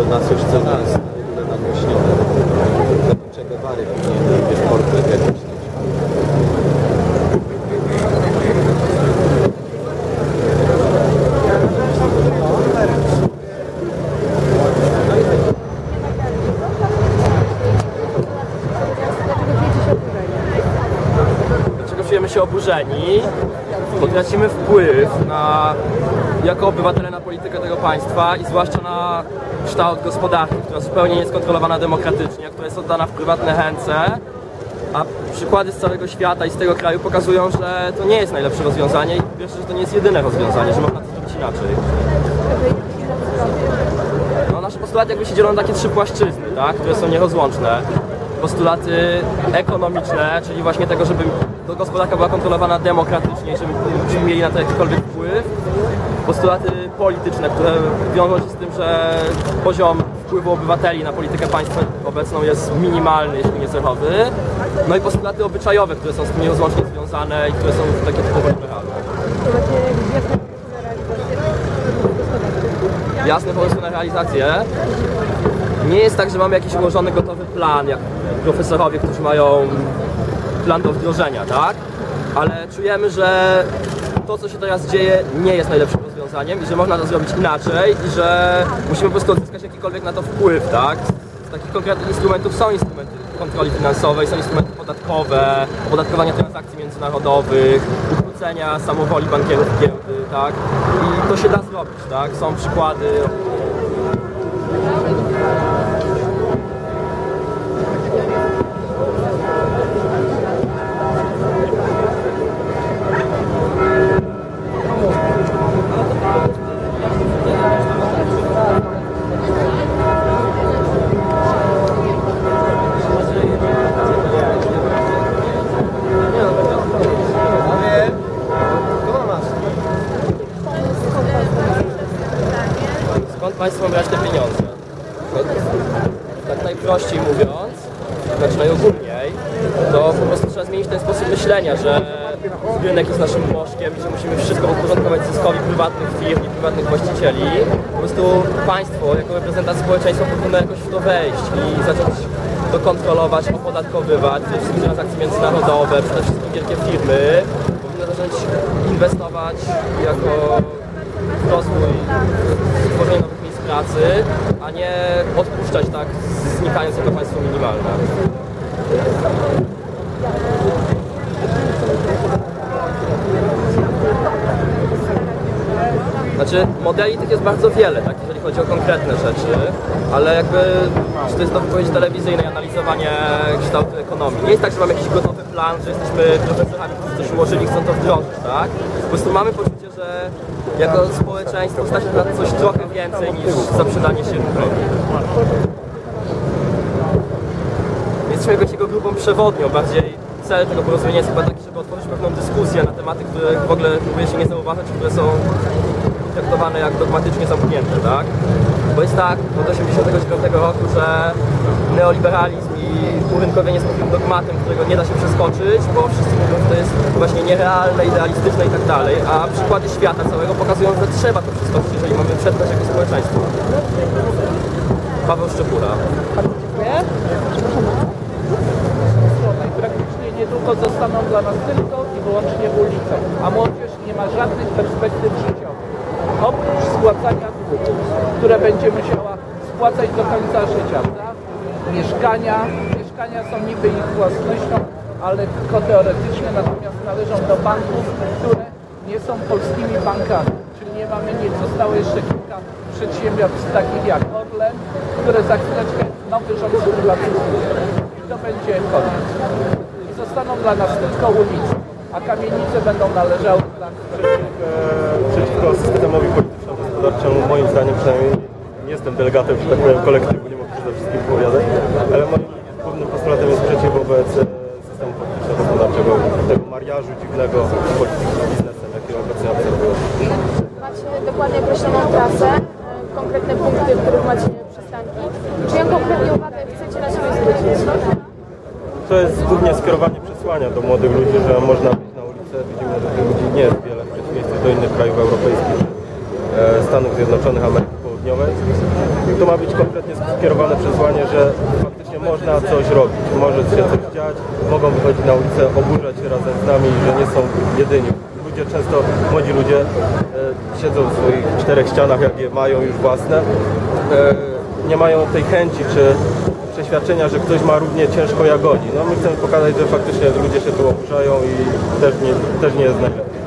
co na coś, co w ogóle nagłośnione. Zakończę Guevary powinien wiesz, portret się oburzeni? Bo tracimy wpływ na, jako obywatele na politykę tego państwa i zwłaszcza na kształt gospodarki, która zupełnie jest kontrolowana demokratycznie, która jest oddana w prywatne ręce. A przykłady z całego świata i z tego kraju pokazują, że to nie jest najlepsze rozwiązanie i pierwsze, że to nie jest jedyne rozwiązanie, że można to zrobić inaczej. No, nasze postulaty jakby się dzielą na takie trzy płaszczyzny, tak, które są nierozłączne. Postulaty ekonomiczne, czyli właśnie tego, żeby gospodarka była kontrolowana demokratycznie, żeby żebyśmy mieli na to jakikolwiek wpływ. Postulaty polityczne, które wiążą się z tym, że poziom wpływu obywateli na politykę państwa obecną jest minimalny, jeśli nie zerowy. No i postulaty obyczajowe, które są z tym nierozłącznie związane i które są takie typowo liberalne. jasny pomysł na realizację. Nie jest tak, że mamy jakiś ułożony, gotowy plan, jak profesorowie, którzy mają plan do wdrożenia, tak? Ale czujemy, że to, co się teraz dzieje, nie jest najlepszym rozwiązaniem i że można to zrobić inaczej i że musimy po prostu odzyskać jakikolwiek na to wpływ, tak? Z takich konkretnych instrumentów są instrumenty kontroli finansowej, są instrumenty podatkowe, opodatkowania transakcji międzynarodowych, ukrócenia samowoli bankierów giełdy, tak? I to się da zrobić, tak? Są przykłady państwo brać te pieniądze? Tak najprościej mówiąc, znaczy najogólniej, to po prostu trzeba zmienić ten sposób myślenia, że rynek jest naszym bożkiem i że musimy wszystko podporządkować zyskowi prywatnych firm i prywatnych właścicieli. Po prostu państwo, jako reprezentant społeczeństwa powinno jakoś w to wejść i zacząć to kontrolować, opodatkowywać, przede wszystkim transakcje międzynarodowe, przede wszystkim wielkie firmy. Powinno zacząć inwestować jako rozwój, tworzenie pracy, a nie odpuszczać tak, znikając jako państwo minimalne. Znaczy, modeli tych jest bardzo wiele, tak, jeżeli chodzi o konkretne rzeczy, ale jakby, czy to jest do wypowiedzi telewizyjnej, analizowanie kształtu ekonomii. Nie jest tak, że mamy jakiś gotowy plan, że jesteśmy profesorami, którzy coś ułożyli chcą to wdrożyć, tak? Po prostu mamy poczucie, że jako społeczeństwo stać na coś trochę więcej niż zaprzedanie się rynkowi. Jesteśmy jakoś jego grupą przewodnią, bardziej cel tego porozumienia jest chyba taki, żeby otworzyć pewną dyskusję na tematy, które w ogóle próbuje się nie zauważać, które są traktowane jak dogmatycznie zamknięte, tak? Bo jest tak od 1989 roku, że neoliberalizm i urynkowienie jest pewnym dogmatem, którego nie da się przeskoczyć, bo wszyscy mówią, że to jest właśnie nierealne, idealistyczne i tak dalej, a przykłady świata całego pokazują, że trzeba to przeskoczyć, jeżeli mamy przetrwać jako społeczeństwo. Paweł Szczepura. i praktycznie niedługo zostaną dla nas tylko i wyłącznie ulicą, a młodzież nie ma żadnych perspektyw życiowych. Oprócz spłacania długów, które będzie musiała spłacać do końca życia. Mieszkania, mieszkania są niby ich własnością, ale tylko teoretycznie, natomiast należą do banków, które nie są polskimi bankami. Czyli nie mamy nic. Zostało jeszcze kilka przedsiębiorstw takich jak Orlen, które za chwileczkę nowy rząd sprywatyzuje. I to będzie koniec. I zostaną dla nas tylko ulice, a kamienice będą należały dla e, przeciwko systemowi polityczno-gospodarczemu, moim zdaniem przynajmniej nie jestem delegatem, że tak powiem, kolektywu, wszystkim wypowiadać, ale moim głównym postulatem jest sprzeciw wobec e, systemu polityczno-gospodarczego, tego mariażu dziwnego z polityką z biznesem, jakiego obecnie obserwuję. Macie dokładnie określoną trasę, e, konkretne punkty, w których macie przystanki. Czyją konkretnie uwagę chcecie na siebie zwrócić? To jest głównie skierowanie przesłania do młodych ludzi, że można wyjść na ulicę, widzimy, że tych ludzi nie jest wiele w przeciwieństwie do innych krajów europejskich, e, Stanów Zjednoczonych, Ameryki Południowej. To ma być absolutnie skierowane przesłanie, że faktycznie można coś robić, może się coś dziać, mogą wychodzić na ulicę, oburzać się razem z nami, że nie są jedyni. Ludzie często, młodzi ludzie e, siedzą w swoich czterech ścianach, jak je mają już własne, e, nie mają tej chęci czy przeświadczenia, że ktoś ma równie ciężko jak oni. No my chcemy pokazać, że faktycznie ludzie się tu oburzają i też nie, też nie jest najlepiej.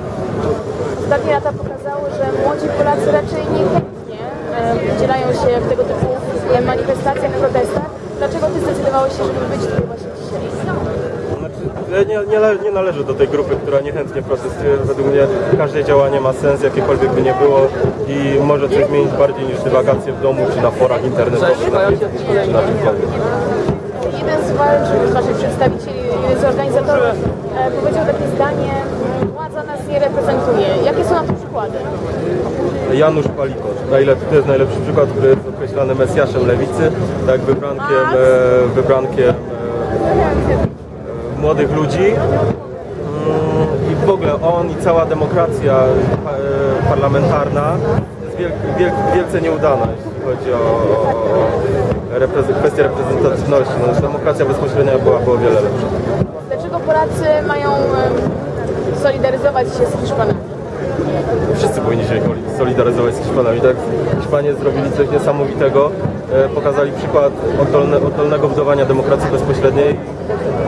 Ostatnie lata pokazały, że młodzi Polacy raczej niechętnie e, udzielają się w tego typu manifestacjach, protestach. Dlaczego Ty zdecydowałeś się, żeby być tutaj właśnie dzisiaj? Znaczy, nie, nie, nie należę do tej grupy, która niechętnie protestuje. Według mnie każde działanie ma sens, jakiekolwiek by nie było i może coś zmienić bardziej niż dywagacje w domu, czy na forach internetowych, na Facebooku, czy na czymkolwiek. Jeden z z Waszych przedstawicieli, jeden z organizatorów e, powiedział takie zdanie, reprezentuje. Jakie są na to przykłady? Janusz Palikot. To jest najlepszy przykład, który jest określany Mesjaszem Lewicy, tak wybrankiem, e, wybrankiem e, młodych ludzi. Mm, I w ogóle on i cała demokracja e, parlamentarna jest wiel, wiel, wielce nieudana, jeśli chodzi o, o repreze- kwestię reprezentatywności. No, demokracja bezpośrednia byłaby o wiele lepsza. Dlaczego Polacy mają solidaryzować się z Hiszpanami? Wszyscy powinni się solidaryzować z Hiszpanami. Tak? Hiszpanie zrobili coś niesamowitego. E, pokazali przykład oddolne, oddolnego budowania demokracji bezpośredniej.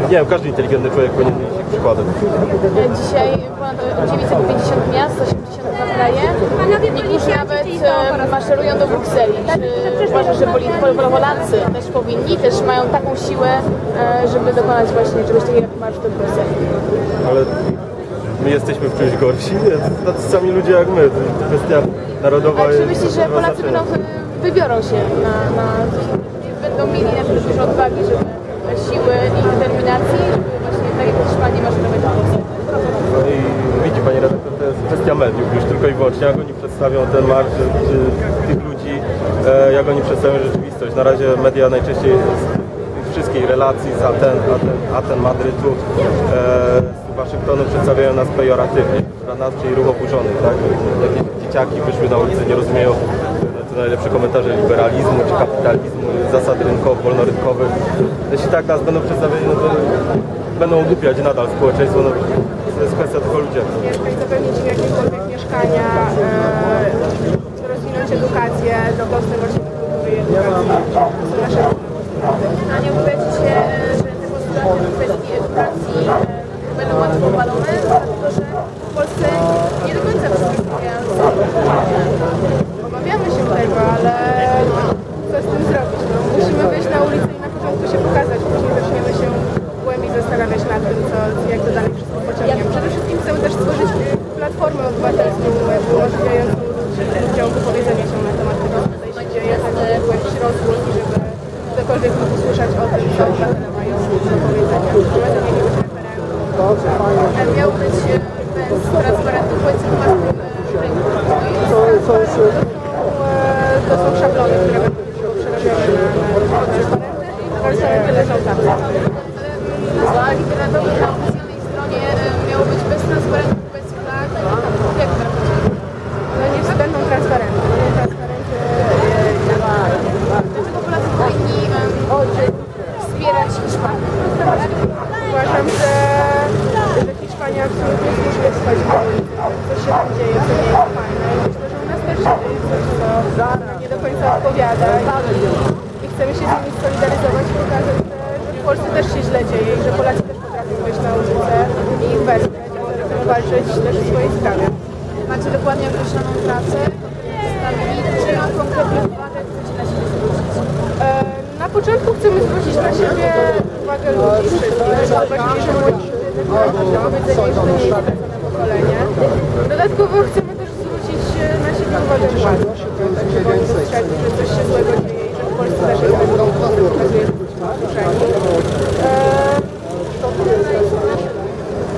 Nie wiem, każdy inteligentny człowiek powinien mieć ich przykładem. Dzisiaj ponad 950 miast, 82 kraje. Niektórzy nawet maszerują do Brukseli. Czy uważasz, że Polacy też powinni, też mają taką siłę, e, żeby dokonać właśnie czegoś takiego jak marsz do Brukseli? Ale my jesteśmy w czymś gorsi. Tacy sami ludzie jak my. To jest kwestia narodowa. Ale czy myślisz, że nie Polacy znaczenia. będą, wy- wybiorą się na, na będą mieli na przykład dużo odwagi, żeby siły i determinacji, żeby właśnie tak jak Hiszpanii do Brukseli? No i widzi Pani redaktor, to jest kwestia mediów już tylko i wyłącznie, jak oni przedstawią ten marsz, czy tych ludzi, e, jak oni przedstawią rzeczywistość. Na razie media najczęściej wszystkich relacji z Aten, Aten, Aten Madrytu, e, Waszyngtonu przedstawiają nas pejoratywnie, dla nas, czyli ruch oburzony, tak? Jakieś dzieciaki wyszły na ulicę, nie rozumieją to najlepsze komentarze liberalizmu, czy kapitalizmu, zasad rynkowych, wolnorynkowych. Jeśli tak nas będą przedstawiali, no to będą ogłupiać nadal społeczeństwo, no, to jest kwestia tylko ludziska. mieszkań, zapewnić jakiekolwiek mieszkania, e, rozwinąć edukację, do dostęp właśnie do kultury edukacji. To są nasze A nie obawiacie się, e, że te postulaty w kwestii edukacji e, będą łatwo obalone, dlatego że w Polsce nie do końca wszyscy spełniają Obawiamy się tego, ale co z tym zrobić? No, musimy wyjść na ulicę i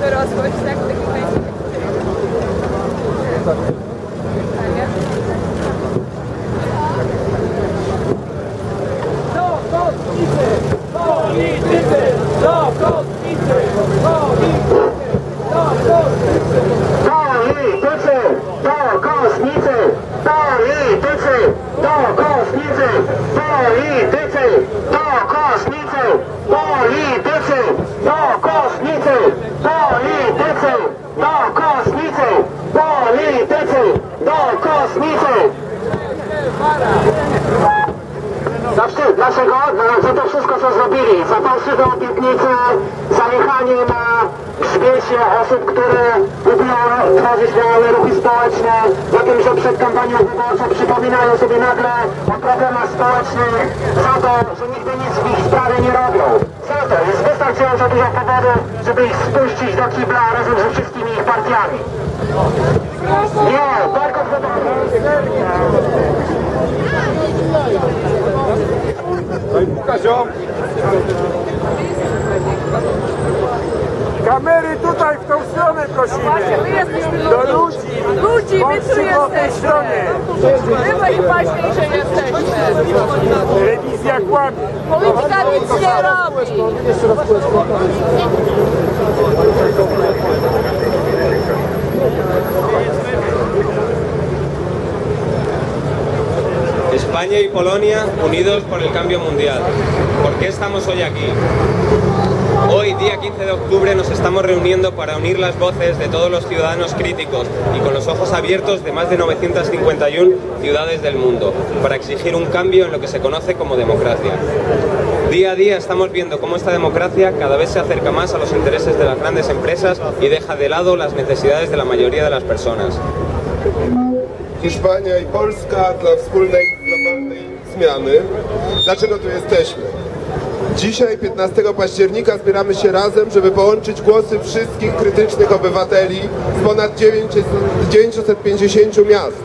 Teraz właśnie tak Dlaczego? No, za to wszystko, co zrobili. Za fałszywe obietnice, zajechanie na grzbiecie osób, które lubią tworzyć realne ruchy społeczne, za tym, że przed kampanią wyborczą przypominają sobie nagle o problemach społecznych, za to, że nigdy nic w ich sprawie nie robią. Za to jest wystarczająco dużo powodów, żeby ich spuścić do kibla razem ze wszystkimi ich partiami. Nie, tylko Kamery tutaj w tą stronę prosimy. My jesteśmy Do ludzi. Ludzi, my tu jesteśmy. My najważniejsze jesteśmy. Telewizja kłamie. Polityka nic nie robi. España y Polonia unidos por el cambio mundial. ¿Por qué estamos hoy aquí? Hoy, día 15 de octubre, nos estamos reuniendo para unir las voces de todos los ciudadanos críticos y con los ojos abiertos de más de 951 ciudades del mundo, para exigir un cambio en lo que se conoce como democracia. Día a día estamos viendo cómo esta democracia cada vez se acerca más a los intereses de las grandes empresas y deja de lado las necesidades de la mayoría de las personas. Hiszpania i Polska dla wspólnej globalnej zmiany. Dlaczego tu jesteśmy? Dzisiaj, 15 października, zbieramy się razem, żeby połączyć głosy wszystkich krytycznych obywateli z ponad 900 950 miast.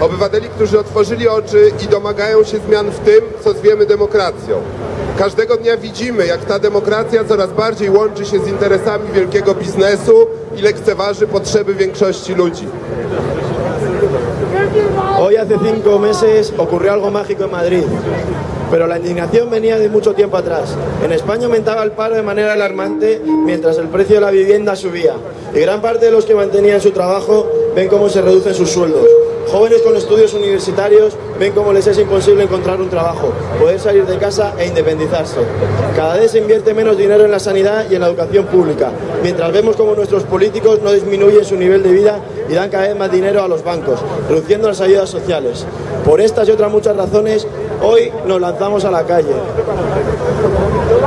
Obywateli, którzy otworzyli oczy i domagają się zmian w tym, co zwiemy demokracją. Każdego dnia widzimy, jak ta demokracja coraz bardziej łączy się z interesami wielkiego biznesu i lekceważy potrzeby większości ludzi. Hoy hace cinco meses ocurrió algo mágico en Madrid, pero la indignación venía de mucho tiempo atrás. En España aumentaba el paro de manera alarmante mientras el precio de la vivienda subía y gran parte de los que mantenían su trabajo ven cómo se reducen sus sueldos. Jóvenes con estudios universitarios ven cómo les es imposible encontrar un trabajo, poder salir de casa e independizarse. Cada vez se invierte menos dinero en la sanidad y en la educación pública, mientras vemos cómo nuestros políticos no disminuyen su nivel de vida y dan cada vez más dinero a los bancos, reduciendo las ayudas sociales. Por estas y otras muchas razones, hoy nos lanzamos a la calle.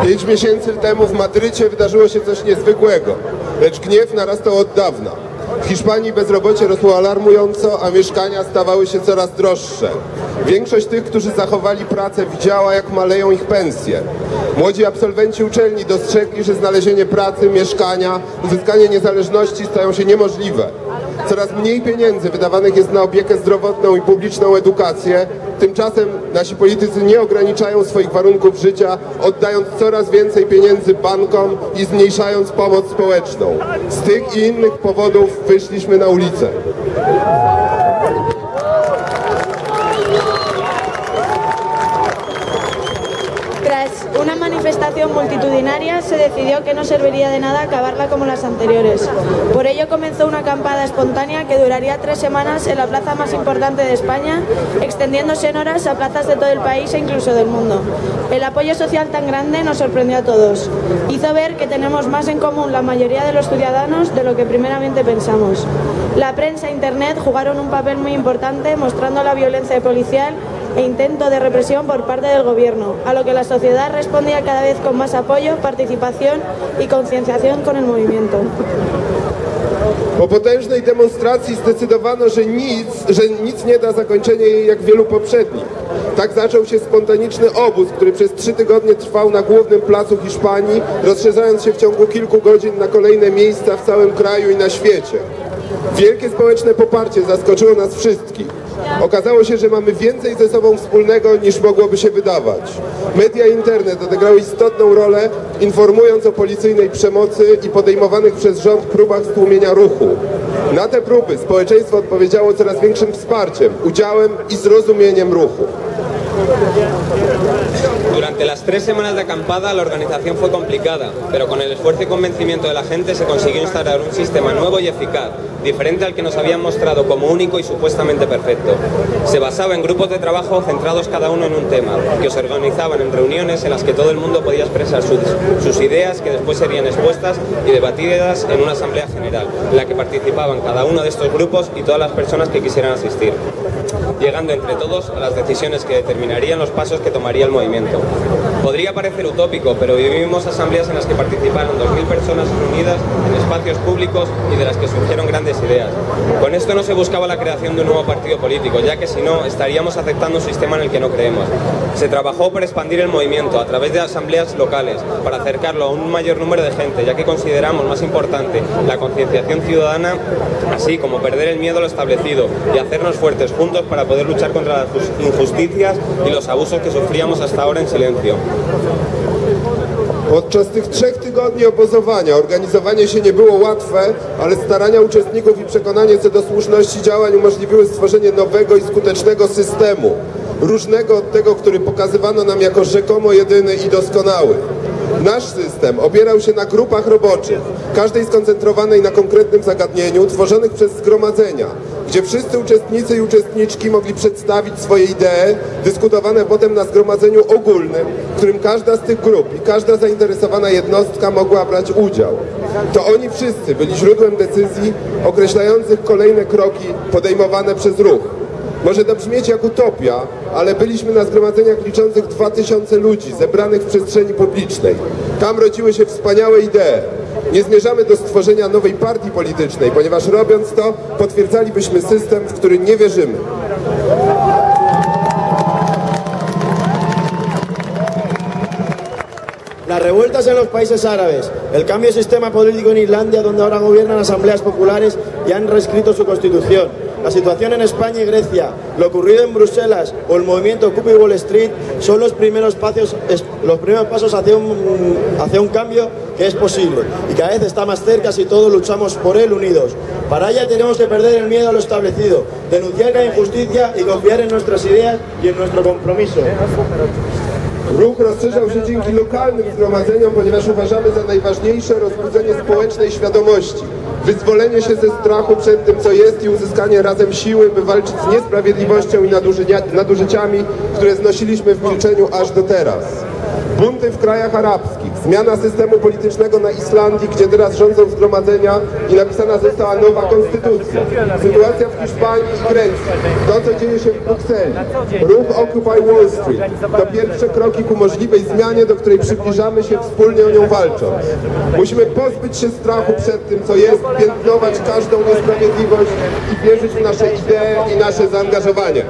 Pięć miesięcy temu w Madrycie wydarzyło się coś niezwykłego, lecz gniew narastał od dawna. W Hiszpanii bezrobocie rosło alarmująco, a mieszkania stawały się coraz droższe. Większość tych, którzy zachowali pracę, widziała, jak maleją ich pensje. Młodzi absolwenci uczelni dostrzegli, że znalezienie pracy, mieszkania, uzyskanie niezależności stają się niemożliwe. Coraz mniej pieniędzy wydawanych jest na opiekę zdrowotną i publiczną edukację. Tymczasem nasi politycy nie ograniczają swoich warunków życia, oddając coraz więcej pieniędzy bankom i zmniejszając pomoc społeczną. Z tych i innych powodów wyszliśmy na ulicę. Multitudinaria se decidió que no serviría de nada acabarla como las anteriores. Por ello comenzó una acampada espontánea que duraría tres semanas en la plaza más importante de España, extendiéndose en horas a plazas de todo el país e incluso del mundo. El apoyo social tan grande nos sorprendió a todos. Hizo ver que tenemos más en común la mayoría de los ciudadanos de lo que primeramente pensamos. La prensa e Internet jugaron un papel muy importante mostrando la violencia policial e intento de represión por parte del gobierno, a lo que la sociedad respondía cada vez con más apoyo, participación y concienciación con el movimiento. Po potężnej demonstracji zdecydowano, że nic, że nic nie da zakończenia jej jak wielu poprzednich. Tak zaczął się spontaniczny obóz, który przez trzy tygodnie trwał na głównym placu Hiszpanii, rozszerzając się w ciągu kilku godzin na kolejne miejsca w całym kraju i na świecie. Wielkie społeczne poparcie zaskoczyło nas wszystkich. Okazało się, że mamy więcej ze sobą wspólnego niż mogłoby się wydawać. Media internet odegrały istotną rolę, informując o policyjnej przemocy i podejmowanych przez rząd próbach stłumienia ruchu. Na te próby społeczeństwo odpowiedziało coraz większym wsparciem, udziałem i zrozumieniem ruchu. Durante las tres semanas de acampada la organización fue complicada, pero con el esfuerzo y convencimiento de la gente se consiguió instaurar un sistema nuevo y eficaz, diferente al que nos habían mostrado como único y supuestamente perfecto. Se basaba en grupos de trabajo centrados cada uno en un tema, que se organizaban en reuniones en las que todo el mundo podía expresar sus, sus ideas que después serían expuestas y debatidas en una asamblea general, en la que participaban cada uno de estos grupos y todas las personas que quisieran asistir llegando entre todos a las decisiones que determinarían los pasos que tomaría el movimiento. Podría parecer utópico, pero vivimos asambleas en las que participaron 2.000 personas reunidas en espacios públicos y de las que surgieron grandes ideas. Con esto no se buscaba la creación de un nuevo partido político, ya que si no, estaríamos aceptando un sistema en el que no creemos. Se trabajó por expandir el movimiento a través de asambleas locales, para acercarlo a un mayor número de gente, ya que consideramos más importante la concienciación ciudadana, así como perder el miedo a lo establecido y hacernos fuertes juntos para poder luchar contra las injusticias y los abusos que sufríamos hasta ahora en silencio. Podczas tych trzech tygodni obozowania organizowanie się nie było łatwe, ale starania uczestników i przekonanie co do słuszności działań umożliwiły stworzenie nowego i skutecznego systemu, różnego od tego, który pokazywano nam jako rzekomo jedyny i doskonały. Nasz system opierał się na grupach roboczych, każdej skoncentrowanej na konkretnym zagadnieniu, tworzonych przez zgromadzenia, gdzie wszyscy uczestnicy i uczestniczki mogli przedstawić swoje idee, dyskutowane potem na zgromadzeniu ogólnym, w którym każda z tych grup i każda zainteresowana jednostka mogła brać udział. To oni wszyscy byli źródłem decyzji określających kolejne kroki podejmowane przez ruch. Może to brzmieć jak utopia, ale byliśmy na zgromadzeniach liczących 2000 ludzi zebranych w przestrzeni publicznej. Tam rodziły się wspaniałe idee. Nie zmierzamy do stworzenia nowej partii politycznej, ponieważ robiąc to potwierdzalibyśmy system, w który nie wierzymy. Revueltas en los países árabes, el cambio de sistema político en Islandia, donde ahora gobiernan asambleas populares y han reescrito su constitución, la situación en España y Grecia, lo ocurrido en Bruselas o el movimiento Occupy Wall Street son los primeros pasos, los primeros pasos hacia un, hacia un cambio que es posible y cada vez está más cerca si todos luchamos por él unidos. Para ello tenemos que perder el miedo a lo establecido, denunciar la injusticia y confiar en nuestras ideas y en nuestro compromiso. Ruch rozszerzał się dzięki lokalnym zgromadzeniom, ponieważ uważamy za najważniejsze rozbudzenie społecznej świadomości, wyzwolenie się ze strachu przed tym, co jest i uzyskanie razem siły, by walczyć z niesprawiedliwością i nadużycia- nadużyciami, które znosiliśmy w milczeniu aż do teraz. Bunty w krajach arabskich, zmiana systemu politycznego na Islandii, gdzie teraz rządzą zgromadzenia i napisana została nowa konstytucja. Sytuacja w Hiszpanii i Grecji, to co dzieje się w Brukseli, ruch Occupy Wall Street, to pierwsze kroki ku możliwej zmianie, do której przybliżamy się wspólnie o nią walcząc. Musimy pozbyć się strachu przed tym, co jest, piętnować każdą niesprawiedliwość i wierzyć w nasze idee i nasze zaangażowanie.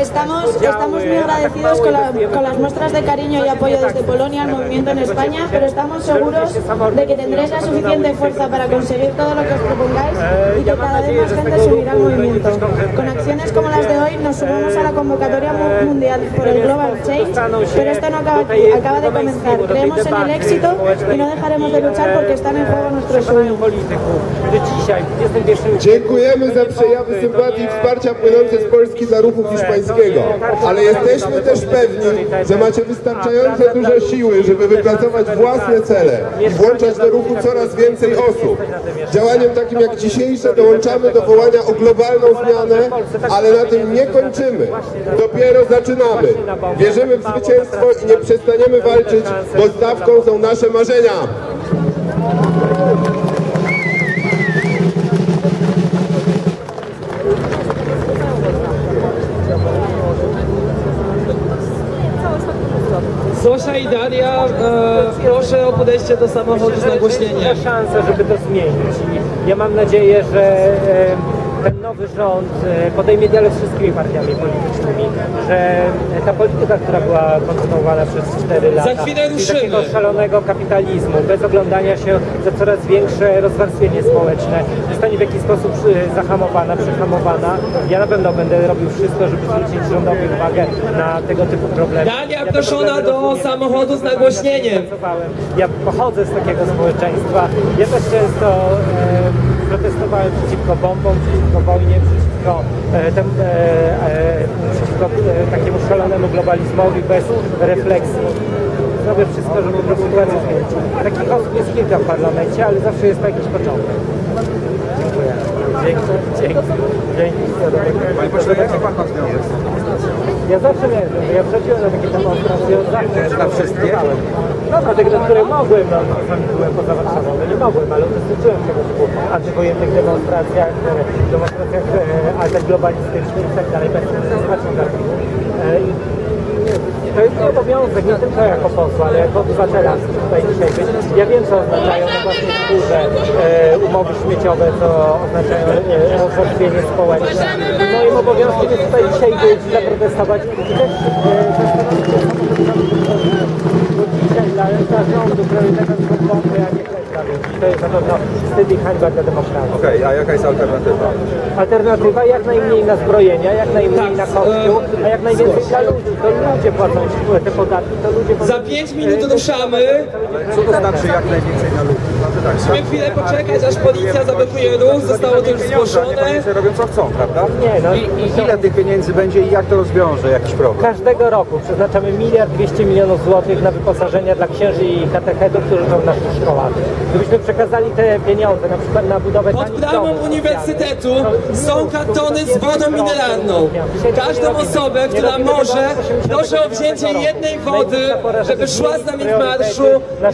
Estamos, estamos muy agradecidos con, la- con las muestras de cariño y apoyo desde Polonia al movimiento en España, pero estamos seguros de que tendréis la suficiente fuerza para conseguir todo lo que os propongáis y que cada vez más gente se unirá al movimiento. Con acciones como las de hoy nos sumamos a la convocatoria mu- mundial por el Global Change, pero esto no acaba aquí, acaba de comenzar. Creemos en el éxito y no dejaremos de luchar porque están en juego nuestros sueños. Dziękujemy za przejawy sympatii i wsparcia płynące z Polski dla ruchu hiszpańskiego, ale jesteśmy też pewni, że macie wystarczająco dużo siły, żeby wypracować własne cele i włączać do ruchu coraz więcej osób. Działaniem takim jak dzisiejsze dołączamy do wołania o globalną zmianę, ale na tym nie kończymy. Dopiero zaczynamy. Wierzymy w zwycięstwo i nie przestaniemy walczyć, bo stawką są nasze marzenia. Zosia i Daria, e, proszę o podejście do samochodu z nagłośnieniem. Jest szansa, żeby to zmienić i ja mam nadzieję, że e, ten nowy rząd e, podejmie dialog z wszystkimi partiami politycznymi, że ta polityka, która była kontynuowana przez 4 lata, Za chwilę ruszymy. takiego szalonego kapitalizmu, bez oglądania się za coraz większe rozwarstwienie społeczne, zostanie w jakiś sposób e, zahamowana, przehamowana. Ja na pewno będę robił wszystko, żeby zwrócić rządowi uwagę na tego typu problemy. Dania Ja proszona do rozumiem. samochodu z nagłośnieniem. Ja pochodzę z takiego społeczeństwa. Ja też często e, protestowałem przeciwko bombom, przeciwko wojnie, przeciwko, e, tem, e, e, przeciwko takiemu szalonemu globalizmowi bez refleksji. Zrobię wszystko, żeby tę sytuację zmienić. Takich osób jest kilka w parlamencie, ale zawsze jest to jakiś początek. Dziękuję. Dzięki. Dzięki. Dzięki. Panie pośle, jaki pan ma Ja zawsze miałem, że ja przychodziłem na takie demonstracje od zawsze. Na wszystkie? No na tych, na które mogłem, no czasami byłem poza Warszawą, no nie mogłem, ale uczestniczyłem w tego typu antywojennych demonstracjach, e, demonstracjach e, antyglobalistycznych i tak dalej, bez takich. To jest mój obowiązek, nie tylko jako posła, ale jako obywatela tutaj dzisiaj być. Ja wiem, co oznaczają na własnej skórze e, umowy śmieciowe, co oznaczają e, rozwarstwienie społeczne. Moim obowiązkiem jest tutaj dzisiaj być, zaprotestować i też e, zastanowić się, co dzisiaj dla, rządu priorytetem są bomby, to jest na pewno wstyd i hańba dla demokracji. Okej, a jaka jest alternatywa? Alternatywa jak najmniej na zbrojenia, jak najmniej na kościół, a jak najwięcej dla ludzi. To ludzie płacą te podatki, to ludzie Za 5 minut ruszamy. Co to znaczy jak najwięcej na ludzi? Znaczy tak, Musimy chwilę poczekać, aż policja zablokuje ruch. Zostało to już zgłoszone. Panicy robią co chcą, prawda? Nie, no I, I ile tych pieniędzy będzie i jak to rozwiąże jakiś problem? Każdego roku przeznaczamy miliard 200 milionów złotych na wyposażenia dla księży i katechetów, którzy są w naszych szkołach. Gdybyśmy przekazali te pieniądze na przykład na budowę Pod bramą uniwersytetu są kartony z wodą mineralną. Każdą osobę, która może, proszę o wzięcie jednej wody, żeby szła z nami w marszu,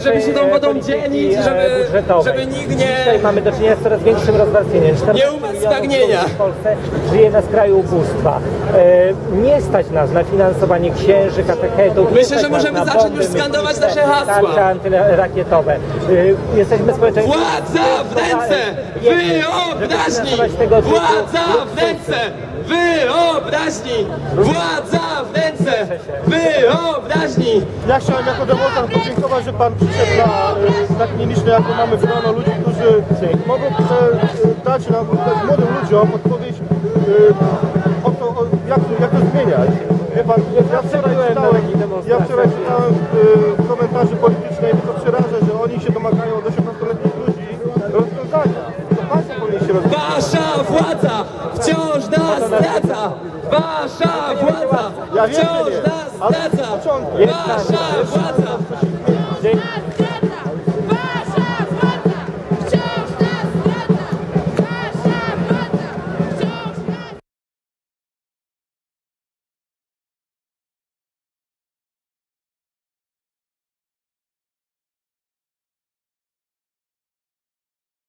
żeby się tą wodą dzielić, żeby, żeby nikt nie... Dzisiaj mamy do czynienia z coraz większym rozwarstwieniem. 14 Nie umarł z milionów pragnienia. ludzi w Polsce żyje na skraju ubóstwa. E, nie stać nas na finansowanie księży, katechetów. Myślę, że możemy zacząć już skandować nasze hasła. Tarcze antyrakietowe. E, jesteśmy społeczeństwem... Władza w ręce wyobraźni! Władza w ręce wyobraźni! Władza w ręce wyobraźni! Ja chciałem jako demonstrant podziękować, że Pan przyszedł na e, tak nieliczne, jako mamy grono ludzi, którzy mogą e, dać nam, młodym ludziom odpowiedź, e, o to, o, jak, to- jak to zmieniać. Wie Pan, ja wczoraj czytałem, ja wczoraj czytałem komentarze polityczne i tylko przeraża, że oni się domagają od 18-letnich wciąż nas zdradza! Wasza władza